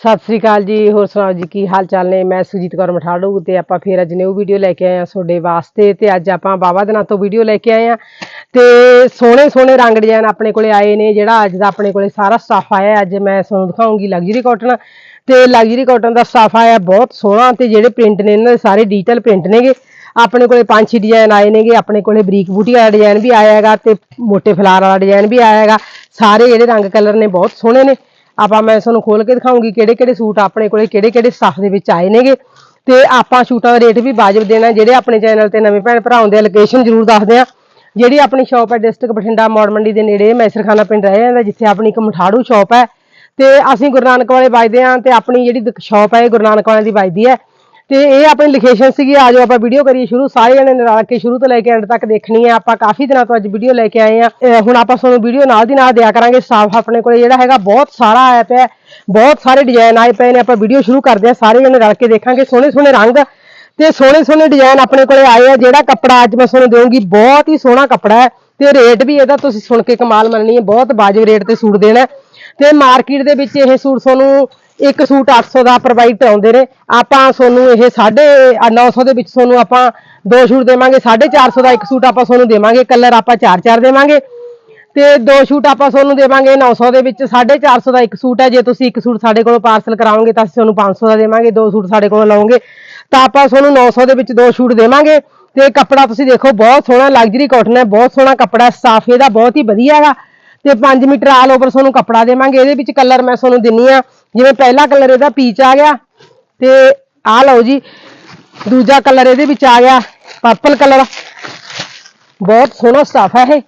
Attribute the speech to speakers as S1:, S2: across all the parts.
S1: ਸਤਿ ਸ੍ਰੀ ਅਕਾਲ ਜੀ, ਹੋਰ ਸੁਣਾਓ ਜੀ, ਕੀ ਹਾਲ ਚਾਲ ਨੇ? ਮੈਂ ਸੁਜੀਤ ਕੌਰ ਮਠਾੜੂ ਤੇ ਆਪਾਂ ਫੇਰ ਅੱਜ ਨਿਊ ਵੀਡੀਓ ਲੈ ਕੇ ਆਏ ਆ ਤੁਹਾਡੇ ਵਾਸਤੇ ਤੇ ਅੱਜ ਆਪਾਂ ਬਾਬਾ ਦਿਨਾਂ ਤੋਂ ਵੀਡੀਓ ਲੈ ਕੇ ਆਏ ਆ ਤੇ ਸੋਹਣੇ ਸੋਹਣੇ ਰੰਗ ਡਿਜ਼ਾਈਨ ਆਪਣੇ ਕੋਲੇ ਆਏ ਨੇ, ਜਿਹੜਾ ਅੱਜ ਦਾ ਆਪਣੇ ਕੋਲੇ ਸਾਰਾ ਸਟਾਫ ਆਇਆ ਅੱਜ ਮੈਂ ਤੁਹਾਨੂੰ ਦਿਖਾਉਂਗੀ ਲਗਜ਼ਰੀ ਕਾਟਨ ਤੇ ਲਗਜ਼ਰੀ ਕਾਟਨ ਦਾ ਸਟਾਫ ਆਇਆ ਬਹੁਤ ਸੋਹਣਾ ਤੇ ਜਿਹੜੇ ਪ੍ਰਿੰਟ ਨੇ, ਇਹਨਾਂ ਦੇ ਸਾਰੇ ਡਿਜੀਟਲ ਪ੍ਰਿੰਟ ਨੇਗੇ। ਆਪਣੇ ਕੋਲੇ ਪੰਜ ਛੇ ਡਿਜ਼ਾਈਨ ਆਏ ਨੇਗੇ, ਆਪਣੇ ਕੋਲੇ ਬਰੀਕ ਬੂਟੀ ਵਾਲਾ ਡਿਜ਼ਾਈਨ ਵੀ ਆਇਆ ਹੈਗਾ ਤੇ ਮੋਟੇ ਫਲਾਰ ਵਾਲਾ ਡਿਜ਼ਾਈਨ ਵੀ ਆਇਆ ਹੈਗਾ। ਸਾਰੇ ਜਿਹੜੇ ਰੰਗ ਕਲਰ ਨੇ, ਬਹੁਤ ਸੋਹਣੇ ਨੇ। ਆਪਾਂ ਮੈਂ ਤੁਹਾਨੂੰ ਖੋਲ ਕੇ ਦਿਖਾਉਂਗੀ ਕਿਹੜੇ ਕਿਹੜੇ ਸੂਟ ਆਪਣੇ ਕੋਲੇ, ਕਿਹੜੇ ਕਿਹੜੇ ਸਟਾਫ ਦੇ ਵਿੱਚ ਆਏ ਨੇਗੇ। ਤੇ ਆਪਾਂ ਸੂਟਾਂ ਦਾ ਰੇਟ ਵੀ ਵਾਜਬ ਦੇਣਾ, ਜਿਹੜੇ ਆਪਣੇ ਚੈਨਲ ਤੇ ਨਵੇਂ ਭੈਣ ਭਰਾ ਆਉਂਦੇ ਆ ਲੋਕੇਸ਼ਨ ਜ਼ਰੂਰ ਦੱਸਦੇ ਆ। ਜਿਹੜੀ ਆਪਣੀ ਸ਼ਾਪ ਹੈ ਡਿਸਟ੍ਰਿਕਟ ਬਠਿੰਡਾ, ਮੌੜ ਮੰਡੀ ਦੇ ਨੇੜੇ, ਮੈਸਰਖਾਨਾ ਪਿੰਡ ਰਹਿ ਜਾਂਦਾ, ਜਿੱਥੇ ਆਪਣੀ ਇੱਕ ਮਠਾੜੂ ਸ਼ਾਪ ਹੈ। ਤੇ ਅਸੀਂ ਗੁਰੂ ਨਾਨਕ ਵਾਲੇ ਵੱਜਦੇ ਆ ਤੇ ਆਪਣੀ ਜਿਹੜੀ ਸ਼ਾਪ ਹੈ ਗੁਰੂ ਨਾਨਕ ਵਾਲਿਆਂ ਦੀ ਵੱਜਦੀ ਹੈ। ਤੇ ਇਹ ਆਪਣੀ ਲੋਕੇਸ਼ਨ ਸੀਗੀ, ਆ ਜਾਓ ਆਪਾਂ ਵੀਡੀਓ ਕਰੀਏ ਸ਼ੁਰੂ। ਸਾਰੇ ਜਣੇ ਨਾਲ ਕੇ ਸ਼ੁਰੂ ਤੋਂ ਲੈ ਕੇ ਐਂਡ ਤੱਕ ਦੇਖਣੀ ਹੈ ਆਪਾਂ ਕਾਫੀ ਦਿਨਾਂ ਤੋਂ ਅੱਜ ਵੀਡੀਓ ਲੈ ਕੇ ਆਏ ਆ। ਹੁਣ ਆਪਾਂ ਤੁਹਾਨੂੰ ਵੀਡੀਓ ਨਾਲ ਦੀ ਨਾਲ ਦਿਆ ਕਰਾਂਗੇ। ਸਟਾਫ ਆਪਣੇ ਕੋਲੇ ਜਿਹੜਾ ਹੈਗਾ, ਬਹੁਤ ਸਾਰਾ ਆਇਆ ਪਿਆ। ਹੈ। ਬਹੁਤ ਸਾਰੇ ਡਿਜ਼ਾਈਨ ਆਏ ਪਏ ਨੇ। ਆਪਾਂ ਵੀਡੀਓ ਸ਼ੁਰੂ ਕਰਦੇ ਆ। ਸਾਰੇ ਜਣੇ ਰਲ ਕੇ ਦੇਖਾਂਗੇ। ਸੋਹਣੇ ਸੋਹਣੇ ਰੰਗ ਤੇ ਸੋਹਣੇ ਸੋਹਣੇ ਡਿਜ਼ਾਈਨ ਆਪਣੇ ਕੋਲੇ ਆਏ ਆ। ਜਿਹੜਾ ਕੱਪੜਾ ਅੱਜ ਮੈਂ ਤੁਹਾਨੂੰ ਦੇਵਾਂਗੀ ਬਹੁਤ ਹੀ ਸੋਹਣਾ ਕੱਪੜਾ ਹੈ। ਤੇ ਰੇਟ ਵੀ ਇਹਦਾ ਤੁਸੀਂ ਸੁਣ ਕੇ ਕਮਾਲ ਮੰਨਣੀ ਹੈ। ਬਹੁਤ ਵਾਜਬ ਰੇਟ ਤੇ ਸੂਟ ਦੇਣਾ ਹੈ। ਤੇ ਮਾਰਕੀਟ ਦੇ ਵਿੱਚ ਇਹ ਸੂਟ ਤੁਹਾਨੂੰ ਇੱਕ ਸੂਟ 800 ਦਾ ਪ੍ਰੋਵਾਈਡ ਕਰਾਉਂਦੇ ਨੇ। ਆਪਾਂ ਤੁਹਾਨੂੰ ਇਹ 950 ਦੇ ਵਿੱਚ ਤੁਹਾਨੂੰ ਆਪਾਂ ਦੋ ਸੂਟ ਦੇਵਾਂਗੇ 450 ਦਾ ਇੱਕ ਸੂਟ ਆਪਾਂ ਤੁਹਾਨੂੰ ਦੇਵਾਂਗੇ ਕਲਰ ਆਪਾਂ ਚਾਰ ਚਾਰ ਦੇਵਾਂਗੇ। ਤੇ ਦੋ ਸੂਟ ਆਪਾਂ ਤੁਹਾਨੂੰ ਦੇਵਾਂਗੇ 900 ਦੇ ਵਿੱਚ 450 ਦਾ ਇੱਕ ਸੂਟ ਹੈ। ਜੇ ਤੁਸੀਂ ਇੱਕ ਸੂਟ ਸਾਡੇ ਕੋਲੋਂ ਪਾਰਸਲ ਕਰਾਓਗੇ ਤਾਂ ਅਸੀਂ ਤੁਹਾਨੂੰ 500 ਦਾ ਦੇਵਾਂਗੇ ਦੋ ਸੂਟ ਸਾਡੇ ਕੋਲੋਂ ਲਓਗੇ ਤਾਂ ਆਪਾਂ ਤੁਹਾਨੂੰ 900 ਦੇ ਵਿੱਚ ਦੋ ਸੂਟ ਦੇਵਾਂਗੇ। ਤੇ ਕੱਪੜਾ ਤੁਸੀਂ ਦੇਖੋ ਬਹੁਤ ਸੋਹਣਾ ਲਗਜ਼ਰੀ ਕਾਟਨ ਹੈ ਬਹੁਤ ਸੋਹਣਾ ਕੱਪੜਾ ਹੈ, ਸਾਫ਼ ਇਹਦਾ ਬਹੁਤ ਹੀ ਵਧੀਆ ਹੈਗਾ। ਤੇ 5 ਮੀਟਰ ਆਲ ਓਵਰ ਤੁਹਾਨੂੰ ਕੱਪੜਾ ਦੇਵਾਂਗੇ। ਇਹਦੇ ਵਿੱਚ ਕਲਰ ਮੈਂ ਤੁਹਾਨੂੰ ਦਿੰਨੀ ਆ। ਜਿਵੇਂ ਪਹਿਲਾ ਕਲਰ ਇਹਦਾ ਪੀਚ ਆ ਗਿਆ, ਤੇ ਆ ਲਓ ਜੀ, ਦੂਜਾ ਕਲਰ ਇਹਦੇ ਵਿੱਚ ਆ ਗਿਆ ਪਰਪਲ ਕਲਰ ਬਹੁਤ ਸੋਹਣਾ ਸਟਾਫ ਹੈ ਇਹ।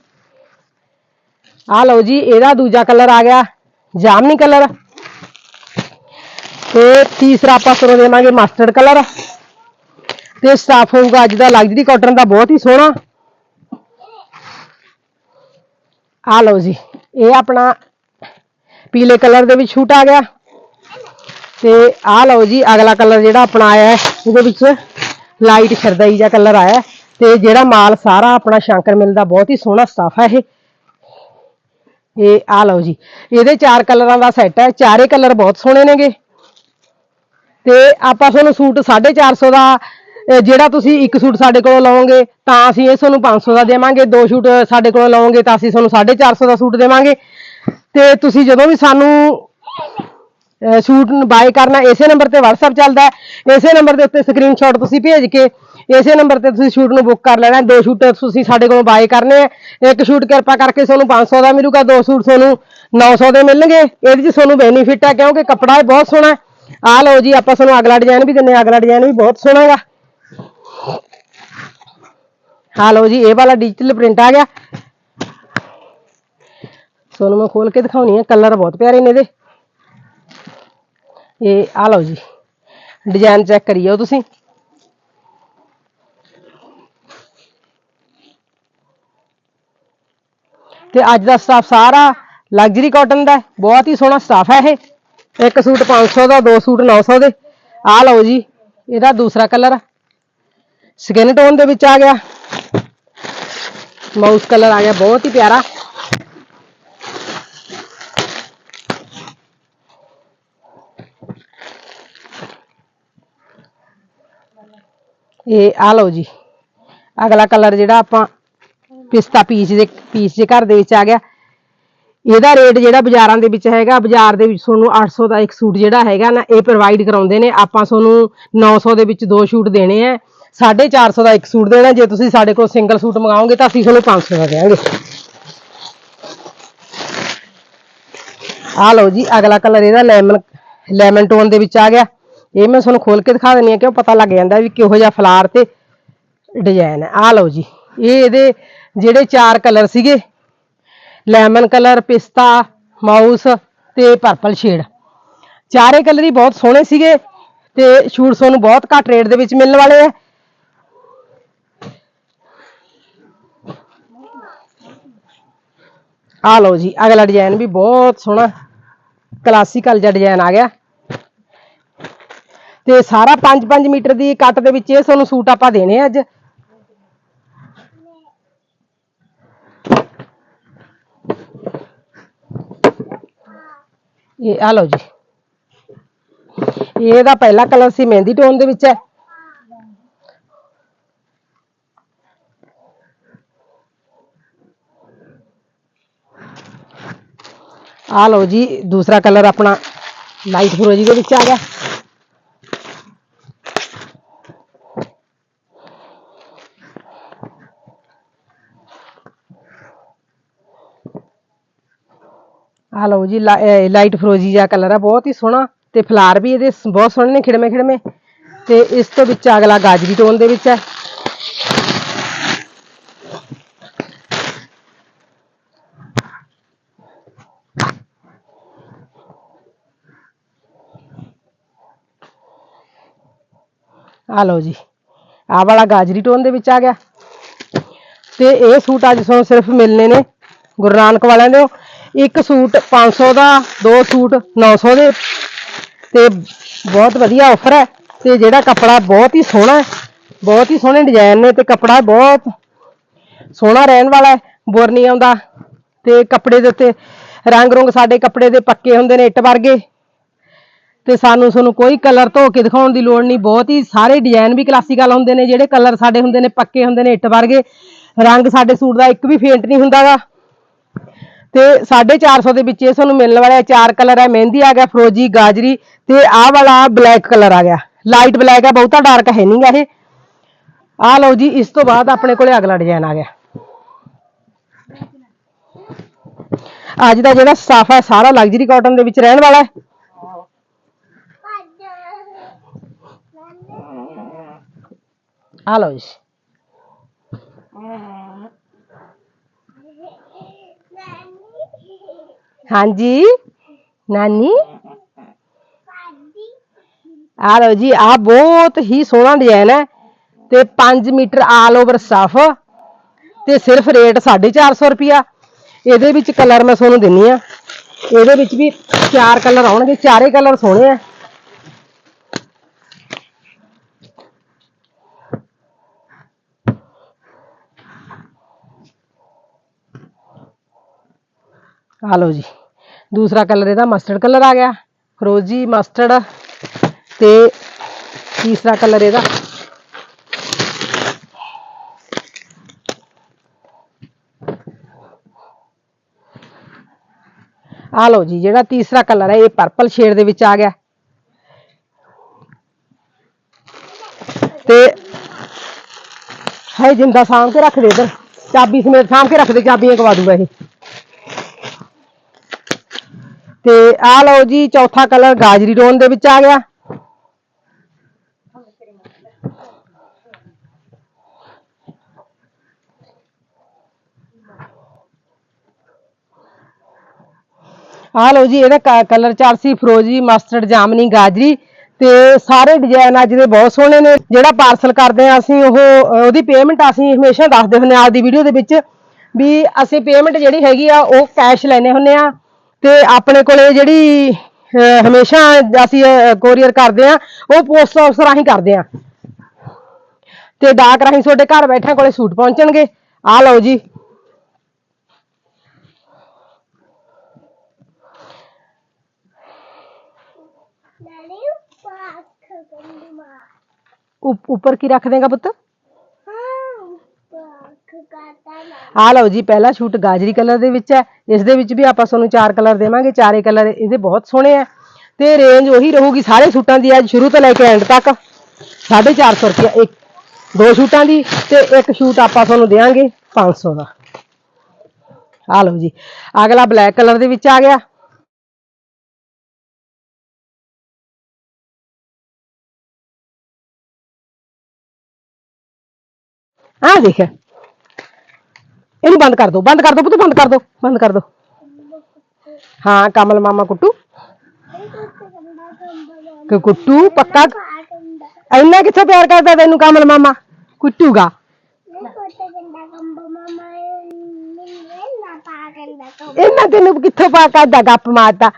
S1: ਆ ਲਓ ਜੀ, ਇਹਦਾ ਦੂਜਾ ਕਲਰ ਆ ਗਿਆ, ਜਾਮਨੀ ਕਲਰ ਤੇ ਤੀਸਰਾ ਆਪਾਂ ਤੁਹਾਨੂੰ ਦੇਵਾਂਗੇ ਮਸਟਰਡ ਕਲਰ ਤੇ ਸਟਾਫ ਹੋਊਗਾ ਅੱਜ ਦਾ ਲਗਜ਼ਰੀ ਕਾਟਨ ਦਾ ਬਹੁਤ ਹੀ ਸੋਹਣਾ। ਆ ਲਓ ਜੀ ਇਹ ਆਪਣਾ ਪੀਲੇ ਕਲਰ ਦੇ ਵਿੱਚ ਛੂਟ ਆ ਗਿਆ। ਤੇ ਆ ਲਓ ਜੀ ਅਗਲਾ ਕਲਰ ਜਿਹੜਾ ਆਪਣਾ ਆਇਆ ਹੈ, ਇਹਦੇ ਵਿੱਚ ਲਾਈਟ ਖਰਦਾਈ ਜਿਹਾ ਕਲਰ ਆਇਆ ਤੇ ਜਿਹੜਾ ਮਾਲ ਸਾਰਾ ਆਪਣਾ ਸ਼ੰਕਰ ਮਿਲਦਾ ਬਹੁਤ ਹੀ ਸੋਹਣਾ ਸਟਾਫ ਹੈ ਇਹ। ਇਹ ਆ ਲਓ ਜੀ ਇਹਦੇ ਚਾਰ ਕਲਰਾਂ ਦਾ ਸੈੱਟ ਹੈ ਚਾਰੇ ਕਲਰ ਬਹੁਤ ਸੋਹਣੇ ਨੇਗੇ। ਤੇ ਆਪਾਂ ਤੁਹਾਨੂੰ ਸੂਟ 450 ਦਾ ਜਿਹੜਾ ਤੁਸੀਂ ਇੱਕ ਸੂਟ ਸਾਡੇ ਕੋਲੋਂ ਲਓਗੇ ਤਾਂ ਅਸੀਂ ਇਹ ਤੁਹਾਨੂੰ 500 ਦਾ ਦੇਵਾਂਗੇ। ਦੋ ਸੂਟ ਸਾਡੇ ਕੋਲੋਂ ਲਓਗੇ ਤਾਂ ਅਸੀਂ ਤੁਹਾਨੂੰ 450 ਦਾ ਸੂਟ ਦੇਵਾਂਗੇ। ਤੇ ਤੁਸੀਂ ਜਦੋਂ ਵੀ ਸਾਨੂੰ ਸੂਟ ਬਾਏ ਕਰਨਾ, ਇਸੇ ਨੰਬਰ ਤੇ WhatsApp ਚੱਲਦਾ ਹੈ। ਇਸੇ ਨੰਬਰ ਦੇ ਉੱਤੇ ਸਕਰੀਨਸ਼ਾਟ ਤੁਸੀਂ ਭੇਜ ਕੇ, ਇਸੇ ਨੰਬਰ ਤੇ ਤੁਸੀਂ ਸ਼ੂਟ ਨੂੰ ਬੁੱਕ ਕਰ ਲੈਣਾ ਦੋ ਸ਼ੂਟ ਤੁਸੀਂ ਸਾਡੇ ਕੋਲੋਂ ਬਾਏ ਕਰਨੇ ਆ ਇੱਕ ਸ਼ੂਟ ਕਿਰਪਾ ਕਰਕੇ ਤੁਹਾਨੂੰ 500 ਦਾ ਮਿਲੂਗਾ, ਦੋ ਸੂਟ ਤੁਹਾਨੂੰ 900 ਦੇ ਮਿਲਣਗੇ। ਇਹਦੇ 'ਚ ਤੁਹਾਨੂੰ ਬੈਨੀਫਿਟ ਹੈ ਕਿਉਂਕਿ ਕੱਪੜਾ ਇਹ ਬਹੁਤ ਸੋਹਣਾ ਆ ਲਓ ਜੀ, ਆਪਾਂ ਤੁਹਾਨੂੰ ਅਗਲਾ ਡਿਜ਼ਾਈਨ ਵੀ ਦਿੰਨੇ ਆ ਅਗਲਾ ਡਿਜ਼ਾਈਨ ਵੀ ਬਹੁਤ ਸੋਹਣਾ ਹੈਗਾ। ਆ ਲਓ ਜੀ, ਇਹ ਵਾਲਾ ਡਿਜੀਟਲ ਪ੍ਰਿੰਟ ਆ ਗਿਆ। ਤੁਹਾਨੂੰ ਮੈਂ ਖੋਲ ਕੇ ਦਿਖਾਉਣੀ ਆ ਕਲਰ ਬਹੁਤ ਪਿਆਰੇ ਨੇ ਇਹਦੇ। ਇਹ ਆ ਲਓ ਜੀ ਡਿਜ਼ਾਈਨ ਚੈੱਕ ਕਰੀਓ ਤੁਸੀਂ। ਤੇ ਅੱਜ ਦਾ ਸਟਾਫ ਸਾਰਾ ਲਗਜ਼ਰੀ ਕਾਟਨ ਦਾ ਬਹੁਤ ਹੀ ਸੋਹਣਾ ਸਟਾਫ ਹੈ ਇਹ। ਇੱਕ ਸੂਟ 500 ਦਾ, ਦੋ ਸੂਟ 900 ਦੇ। ਆ ਲਓ ਜੀ, ਇਹਦਾ ਦੂਸਰਾ ਕਲਰ ਸਕਿਨ ਟੋਨ ਦੇ ਵਿੱਚ ਆ ਗਿਆ। ਮਾਊਸ ਕਲਰ ਆ ਗਿਆ, ਬਹੁਤ ਹੀ ਪਿਆਰਾ। ਇਹ ਆ ਲਓ ਜੀ, ਅਗਲਾ ਕਲਰ ਜਿਹੜਾ ਆਪਾਂ ਪਿਸਤਾ ਪੀਸ ਦੇ ਪੀਸ ਦੇ ਘਰ ਦੇ ਵਿੱਚ ਆ ਗਿਆ। ਇਹਦਾ ਰੇਟ ਜਿਹੜਾ ਬਾਜ਼ਾਰਾਂ ਦੇ ਵਿੱਚ ਹੈਗਾ, ਬਾਜ਼ਾਰ ਦੇ ਵਿੱਚ ਤੁਹਾਨੂੰ 800 ਦਾ ਇੱਕ ਸੂਟ ਜਿਹੜਾ ਹੈਗਾ ਨਾ, ਇਹ ਪ੍ਰੋਵਾਈਡ ਕਰਾਉਂਦੇ ਨੇ। ਆਪਾਂ ਤੁਹਾਨੂੰ 900 ਦੇ ਵਿੱਚ ਦੋ ਸੂਟ ਦੇਣੇ ਆ। 450 ਦਾ ਇੱਕ ਸੂਟ ਦੇਣਾ, ਜੇ ਤੁਸੀਂ ਸਾਡੇ ਕੋਲ ਸਿੰਗਲ ਸੂਟ ਮੰਗਾਓਗੇ ਤਾਂ ਅਸੀਂ ਤੁਹਾਨੂੰ 500 ਦਾ ਦੇਵਾਂਗੇ। ਆ ਲਓ ਜੀ, ਅਗਲਾ ਕਲਰ ਇਹਦਾ ਲੈਮਨ ਲੈਮਨ ਟੋਨ ਦੇ ਵਿੱਚ ਆ ਗਿਆ। ਇਹ ਮੈਂ ਤੁਹਾਨੂੰ ਖੋਲ ਕੇ ਦਿਖਾ ਦਿੰਨੀ ਆ ਕਿ ਉਹ ਪਤਾ ਲੱਗ ਜਾਂਦਾ ਵੀ ਕਿਹੋ ਜਿਹਾ ਫਲਾਰ ਤੇ ਡਿਜ਼ਾਈਨ ਹੈ। ਆ ਲਓ ਜੀ, ਇਹ ਇਹਦੇ ਜਿਹੜੇ ਚਾਰ ਕਲਰ ਸੀਗੇ, ਲੈਮਨ ਕਲਰ, ਪਿਸਤਾ, ਮਾਊਸ ਤੇ ਪਰਪਲ ਸ਼ੇਡ ਚਾਰੇ ਕਲਰ ਹੀ ਬਹੁਤ ਸੋਹਣੇ ਸੀਗੇ ਤੇ ਸ਼ੂਟ ਤੁਹਾਨੂੰ ਬਹੁਤ ਘੱਟ ਰੇਟ ਦੇ ਵਿੱਚ ਮਿਲਣ ਵਾਲੇ ਆ। ਆ ਲਓ ਜੀ, ਅਗਲਾ ਡਿਜ਼ਾਈਨ ਵੀ ਬਹੁਤ ਸੋਹਣਾ ਕਲਾਸੀਕਲ ਜਿਹਾ ਡਿਜ਼ਾਈਨ ਆ ਗਿਆ। ਤੇ ਸਾਰਾ 5-5 ਮੀਟਰ ਦੀ ਕੱਟ ਦੇ ਵਿੱਚ ਇਹ ਤੁਹਾਨੂੰ ਸੂਟ ਆਪਾਂ ਦੇਣੇ ਆ ਅੱਜ। ਇਹ ਆ ਲਓ ਜੀ। ਇਹਦਾ ਪਹਿਲਾ ਕਲਰ ਸੀ ਮਹਿੰਦੀ ਟੋਨ ਦੇ ਵਿੱਚ ਹੈ। ਆ ਲਓ ਜੀ ਦੂਸਰਾ ਕਲਰ ਆਪਣਾ ਲਾਈਟ ਫਿਰੋਜੀ ਦੇ ਵਿੱਚ ਆ ਗਿਆ ਆ ਲਓ ਜੀ ਲਾ- ਇਹ ਲਾਈਟ ਫਰੋਜੀ ਜਿਹਾ ਕਲਰ ਆ ਬਹੁਤ ਹੀ ਸੋਹਣਾ ਤੇ ਫਲਾਰ ਵੀ ਇਹਦੇ ਸ- ਬਹੁਤ ਸੋਹਣੇ ਨੇ ਖਿੜਵੇਂ ਖਿੜਵੇਂ ਤੇ ਇਸ ਤੋਂ ਵਿੱਚ ਅਗਲਾ ਗਾਜਰੀ ਟੋਨ ਦੇ ਵਿੱਚ ਹੈ ਆ ਲਓ ਜੀ। ਆਹ ਵਾਲਾ ਗਾਜਰੀ ਟੋਨ ਦੇ ਵਿੱਚ ਆ ਗਿਆ। ਤੇ ਇਹ ਸੂਟ ਅੱਜ ਤੁਹਾਨੂੰ ਸਿਰਫ ਮਿਲਨੇ ਨੇ। ਗੁਰੂ ਨਾਨਕ ਵਾਲਿਆਂ ਦੇ ਇੱਕ ਸੂਟ 500 ਦਾ, ਦੋ ਸੂਟ 900 ਦੇ। ਤੇ ਬਹੁਤ ਵਧੀਆ ਆਫਰ ਹੈ। ਤੇ ਜਿਹੜਾ ਕੱਪੜਾ ਬਹੁਤ ਹੀ ਸੋਹਣਾ ਹੈ। ਬਹੁਤ ਹੀ ਸੋਹਣੇ ਡਿਜ਼ਾਈਨ ਨੇ ਤੇ ਕੱਪੜਾ ਬਹੁਤ ਸੋਹਣਾ ਰਹਿਣ ਵਾਲਾ ਹੈ। ਬੁਰ ਨਹੀਂ ਆਉਂਦਾ। ਤੇ ਕੱਪੜੇ ਦੇ ਉੱਤੇ ਰੰਗ ਰੰਗ ਸਾਡੇ ਕੱਪੜੇ ਦੇ ਪੱਕੇ ਹੁੰਦੇ ਨੇ ਇੱਟ ਵਰਗੇ। ਤੇ ਸਾਨੂੰ ਤੁਹਾਨੂੰ ਕੋਈ ਕਲਰ ਧੋ ਕੇ ਦਿਖਾਉਣ ਦੀ ਲੋੜ ਨਹੀਂ। ਬਹੁਤ ਹੀ ਸਾਰੇ ਡਿਜ਼ਾਈਨ ਵੀ ਕਲਾਸੀਕਲ ਹੁੰਦੇ ਨੇ, ਜਿਹੜੇ ਕਲਰ ਸਾਡੇ ਹੁੰਦੇ ਨੇ, ਪੱਕੇ ਹੁੰਦੇ ਨੇ, ਇੱਟ ਵਰਗੇ। ਰੰਗ ਸਾਡੇ ਸੂਟ ਦਾ ਇੱਕ ਵੀ ਫੇਂਟ ਨਹੀਂ ਹੁੰਦਾਗਾ। ਤੇ 450 ਦੇ ਵਿੱਚ ਇਹ ਤੁਹਾਨੂੰ ਮਿਲਣ ਵਾਲਾ ਹੈ ਚਾਰ ਕਲਰ ਹੈ। ਮਹਿੰਦੀ ਆ ਗਿਆ, ਫਰੋਜੀ, ਗਾਜਰੀ ਤੇ ਆਹ ਵਾਲਾ ਬਲੈਕ ਕਲਰ ਆ ਗਿਆ। ਲਾਈਟ ਬਲੈਕ ਹੈ ਬਹੁਤਾ ਡਾਰਕ ਹੈ ਨਹੀਂਗਾ ਇਹ। ਆ ਲਓ ਜੀ, ਇਸ ਤੋਂ ਬਾਅਦ ਆਪਣੇ ਕੋਲੇ ਅਗਲਾ ਡਿਜ਼ਾਈਨ ਆ ਗਿਆ। ਅੱਜ ਦਾ ਜਿਹੜਾ ਸਟਾਫ ਹੈ, ਸਾਰਾ ਲਗਜ਼ਰੀ ਕਾਟਨ ਦੇ ਵਿੱਚ ਰਹਿਣ ਵਾਲਾ ਹੈ। ਆ ਹਾਂਜੀ? ਨਾਨੀ? ਆ ਲਓ ਜੀ ਆ ਬਹੁਤ ਹੀ ਸੋਹਣਾ ਡਿਜ਼ਾਈਨ ਹੈ ਤੇ 5 ਮੀਟਰ ਆਲ ਓਵਰ ਸਟਫ ਤੇ ਸਿਰਫ ਰੇਟ 450 ਰੁਪਿਆ ਇਹਦੇ ਵਿੱਚ ਕਲਰ ਮੈਂ ਤੁਹਾਨੂੰ ਦਿੰਨੀ ਆ। ਇਹਦੇ ਵਿੱਚ ਵੀ ਚਾਰ ਕਲਰ ਆਉਣਗੇ, ਚਾਰੇ ਕਲਰ ਸੋਹਣੇ ਆ। ਆ ਲਓ ਜੀ ਦੂਸਰਾ ਕਲਰ ਇਹਦਾ ਮਸਟਰਡ ਕਲਰ ਆ ਗਿਆ ਫਰੋਜੀ ਮਸਟਰਡ ਤੇ ਤੀਸਰਾ ਕਲਰ ਇਹਦਾ ਆ ਲਓ ਜੀ ਜਿਹੜਾ ਤੀਸਰਾ ਕਲਰ ਹੈ ਇਹ ਪਰਪਲ ਸ਼ੇਡ ਦੇ ਵਿੱਚ ਆ ਗਿਆ ਤੇ ਹੈ ਜਿੰਦਾ ਸਾਂਭ ਕੇ ਰੱਖ ਦੇ ਇਧਰ ਚਾਬੀ ਸਮੇਤ ਸਾਂਭ ਕੇ ਰੱਖ ਦੇ ਚਾਬੀਆਂ ਗਵਾ ਦੂਗਾ ਇਹ ਤੇ ਆ ਲਓ ਜੀ ਚੌਥਾ ਕਲਰ ਗਾਜਰੀ ਰੋਨ ਦੇ ਵਿੱਚ ਆ ਗਿਆ। ਆ ਲਓ ਜੀ ਇਹਦਾ ਕਲਰ ਚਾਰ ਸੀ ਫਰੋਜੀ, ਮਸਟਰਡ, ਜਾਮਨੀ, ਗਾਜਰੀ ਤੇ ਸਾਰੇ ਡਿਜ਼ਾਈਨ ਅੱਜ ਦੇ ਬਹੁਤ ਸੋਹਣੇ ਨੇ। ਜਿਹੜਾ ਪਾਰਸਲ ਕਰਦੇ ਆ ਅਸੀਂ ਉਹ, ਉਹਦੀ ਪੇਮੈਂਟ ਅਸੀਂ ਹਮੇਸ਼ਾ ਦੱਸਦੇ ਹੁੰਦੇ ਆ ਆਪਦੀ ਵੀਡੀਓ ਦੇ ਵਿੱਚ ਵੀ ਅਸੀਂ ਪੇਮੈਂਟ ਜਿਹੜੀ ਹੈਗੀ ਆ ਉਹ ਕੈਸ਼ ਲੈਨੇ ਹੁੰਨੇ ਆ ਤੇ ਆਪਣੇ ਕੋਲੇ ਜਿਹੜੀ ਹਮੇਸ਼ਾ ਅਸੀਂ ਕੋਰੀਅਰ ਕਰਦੇ ਆ ਉਹ ਪੋਸਟ ਆਫਿਸ ਰਾਹੀਂ ਕਰਦੇ ਆ ਤੇ ਡਾਕ ਰਾਹੀਂ ਤੁਹਾਡੇ ਘਰ ਬੈਠਿਆਂ ਕੋਲੇ ਸੂਟ ਪਹੁੰਚਣਗੇ। ਆ ਲਓ ਜੀ। ਉਪ- ਉੱਪਰ ਕੀ ਰੱਖ ਦੇਗਾ ਪੁੱਤ? ਆ ਲਓ ਜੀ, ਪਹਿਲਾ ਸ਼ੂਟ ਗਾਜਰੀ ਕਲਰ ਦੇ ਵਿੱਚ ਹੈ। ਇਸ ਦੇ ਵਿੱਚ ਵੀ ਆਪਾਂ ਤੁਹਾਨੂੰ ਚਾਰ ਕਲਰ ਦੇਵਾਂਗੇ, ਚਾਰੇ ਕਲਰ ਇਹਦੇ ਬਹੁਤ ਸੋਹਣੇ ਆ। ਤੇ ਰੇਂਜ ਉਹੀ ਰਹੂਗੀ, ਸਾਰੇ ਸੂਟਾਂ ਦੀ ਅੱਜ ਸ਼ੁਰੂ ਤੋਂ ਲੈ ਕੇ ਐਂਡ ਤੱਕ। 450 ਰੁਪਏ ਇੱਕ, ਦੋ ਸ਼ੂਟਾਂ ਦੀ ਤੇ ਇੱਕ ਸ਼ੂਟ ਆਪਾਂ ਤੁਹਾਨੂੰ ਦੇਵਾਂਗੇ 500 ਦਾ। ਆ ਲਓ ਜੀ, ਅਗਲਾ ਬਲੈਕ ਕਲਰ ਦੇ ਵਿੱਚ ਆ ਗਿਆ। ਆ ਦੇਖ ਇਹਨੂੰ ਬੰਦ ਕਰ ਦੋ, ਬੰਦ ਕਰ ਦੋ ਪੁੱਤ, ਬੰਦ ਕਰ ਦੋ, ਬੰਦ ਕਰ ਦੋ। ਹਾਂ, ਕਮਲ ਮਾਮਾ ਕੁੱਟੂ। ਕਿ ਕੁੱਟੂ, ਪੱਕਾ ਇੰਨਾ ਕਿੱਥੇ ਪਿਆਰ ਕਰਦਾ ਤੈਨੂੰ ਕਮਲ ਮਾਮਾ? ਕੁੱਟੂਗਾ। ਇਹਨਾਂ ਤੈਨੂੰ ਕਿੱਥੋਂ ਪਾ ਕਰਦਾ, ਗੱਪ ਮਾਰਦਾ।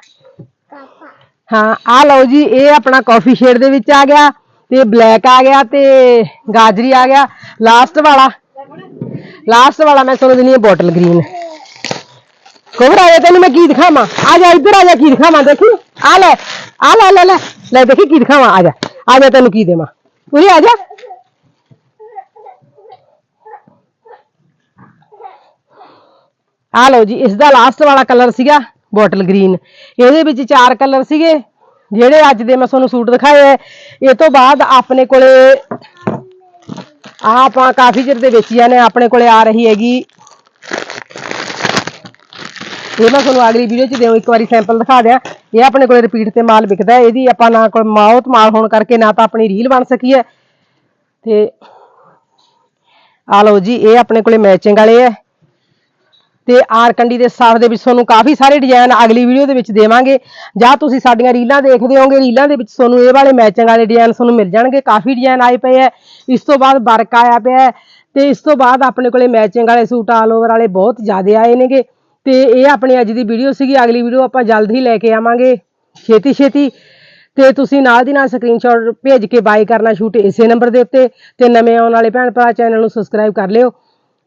S1: ਹਾਂ ਆ ਲਓ ਜੀ, ਇਹ ਆਪਣਾ ਕਾਫੀ ਸ਼ੇਡ ਦੇ ਵਿੱਚ ਆ ਗਿਆ, ਤੇ ਬਲੈਕ ਆ ਗਿਆ, ਤੇ ਗਾਜਰੀ ਆ ਗਿਆ ਲਾਸਟ ਵਾਲਾ। ਲਾਸਟ ਵਾਲਾ ਮੈਂ ਤੁਹਾਨੂੰ ਦਿੰਨੀ ਹੈ ਬੋਟਲ ਗ੍ਰੀਨ ਕੋਵਰ ਆ ਜਾ ਤੈਨੂੰ ਮੈਂ ਕੀ ਦਿਖਾਵਾਂ ਆ ਜਾ ਇੱਧਰ ਆ ਜਾ ਕੀ ਦਿਖਾਵਾਂ ਦੇਖੀ ਆ ਲੈ ਆ ਲੈ ਲੈ ਲੈ ਲੈ ਦੇਖੀ ਕੀ ਦਿਖਾਵਾਂ ਆ ਜਾ ਆ ਜਾ ਤੈਨੂੰ ਕੀ ਦੇਵਾਂ ਉਰੇ ਆ ਜਾ ਆ ਲਓ ਜੀ ਇਸ ਦਾ ਲਾਸਟ ਵਾਲਾ ਕਲਰ ਸੀਗਾ ਬੋਟਲ ਗ੍ਰੀਨ ਇਹਦੇ ਵਿੱਚ ਚਾਰ ਕਲਰ ਸੀਗੇ ਜਿਹੜੇ ਅੱਜ ਦੇ ਮੈਂ ਤੁਹਾਨੂੰ ਸੂਟ ਦਿਖਾਏ ਐ ਇਹ ਤੋਂ ਬਾਅਦ ਆਪਣੇ ਕੋਲੇ ਆਹ ਆਪਾਂ ਕਾਫੀ ਚਿਰ ਦੇ ਵੇਚੀਆਂ ਨੇ, ਆਪਣੇ ਕੋਲੇ ਆ ਰਹੀ ਹੈਗੀ। ਇਹ ਮੈਂ ਤੁਹਾਨੂੰ ਅਗਲੀ ਵੀਡੀਓ 'ਚ ਦਿਓ, ਇੱਕ ਵਾਰੀ ਸੈਂਪਲ ਦਿਖਾ ਦਿਆਂ। ਇਹ ਆਪਣੇ ਕੋਲੇ ਰਿਪੀਟ ਤੇ ਮਾਲ ਵਿਕਦਾ, ਇਹਦੀ ਆਪਾਂ ਨਾ ਕੋਲ ਮਾਉਤ ਮਾਲ ਹੋਣ ਕਰਕੇ ਨਾ ਤਾਂ ਆਪਣੀ ਰੀਲ ਬਣ ਸਕੀ ਹੈ ਤੇ ਆ ਲਓ ਜੀ, ਇਹ ਆਪਣੇ ਕੋਲੇ ਮੈਚਿੰਗ ਵਾਲੇ ਹੈ ਤੇ ਆਰ ਕੰਡੀ ਦੇ ਸਾਫ਼ ਦੇ ਵਿੱਚ ਤੁਹਾਨੂੰ ਕਾਫੀ ਸਾਰੇ ਡਿਜ਼ਾਈਨ ਅਗਲੀ ਵੀਡੀਓ ਦੇ ਵਿੱਚ ਦੇਵਾਂਗੇ। ਜਾਂ ਤੁਸੀਂ ਸਾਡੀਆਂ ਰੀਲਾਂ ਦੇਖਦੇ ਹੋਗੇ ਰੀਲਾਂ ਦੇ ਵਿੱਚ ਤੁਹਾਨੂੰ ਇਹ ਵਾਲੇ ਮੈਚਿੰਗ ਵਾਲੇ ਡਿਜ਼ਾਈਨ ਤੁਹਾਨੂੰ ਮਿਲ ਜਾਣਗੇ। ਕਾਫੀ ਡਿਜ਼ਾਈਨ ਆਏ ਪਏ ਹੈ ਇਸ ਤੋਂ ਬਾਅਦ ਵਰਕ ਆਇਆ ਪਿਆ ਹੈ ਤੇ ਇਸ ਤੋਂ ਬਾਅਦ ਆਪਣੇ ਕੋਲੇ ਮੈਚਿੰਗ ਵਾਲੇ ਸੂਟ ਆਲ ਓਵਰ ਵਾਲੇ ਬਹੁਤ ਜ਼ਿਆਦਾ ਆਏ ਨੇਗੇ। ਤੇ ਇਹ ਆਪਣੀ ਅੱਜ ਦੀ ਵੀਡੀਓ ਸੀਗੀ। ਅਗਲੀ ਵੀਡੀਓ ਆਪਾਂ ਜਲਦ ਹੀ ਲੈ ਕੇ ਆਵਾਂਗੇ। ਛੇਤੀ ਛੇਤੀ। ਤੇ ਤੁਸੀਂ ਨਾਲ ਦੀ ਨਾਲ ਸਕਰੀਨਸ਼ਾਟ ਭੇਜ ਕੇ ਬਾਈ ਕਰਨਾ ਸ਼ੂਟ ਇਸੇ ਨੰਬਰ ਦੇ ਉੱਤੇ। ਤੇ ਨਵੇਂ ਆਉਣ ਵਾਲੇ ਭੈਣ ਭਰਾ ਚੈਨਲ ਨੂੰ ਸਬਸਕ੍ਰਾਈਬ ਕਰ ਲਿਓ।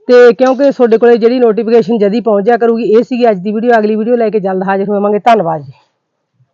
S1: ਤੇ ਕਿਉਂਕਿ ਤੁਹਾਡੇ ਕੋਲੇ ਜਿਹੜੀ ਨੋਟੀਫਿਕੇਸ਼ਨ ਜਦੀ ਪਹੁੰਚਿਆ ਕਰੂਗੀ, ਇਹ ਸੀਗੀ ਅੱਜ ਦੀ ਵੀਡੀਓ ਅਗਲੀ ਵੀਡੀਓ ਲੈ ਕੇ ਜਲਦ ਹਾਜ਼ਰ ਹੋਵਾਂਗੇ। ਧੰਨਵਾਦ ਜੀ।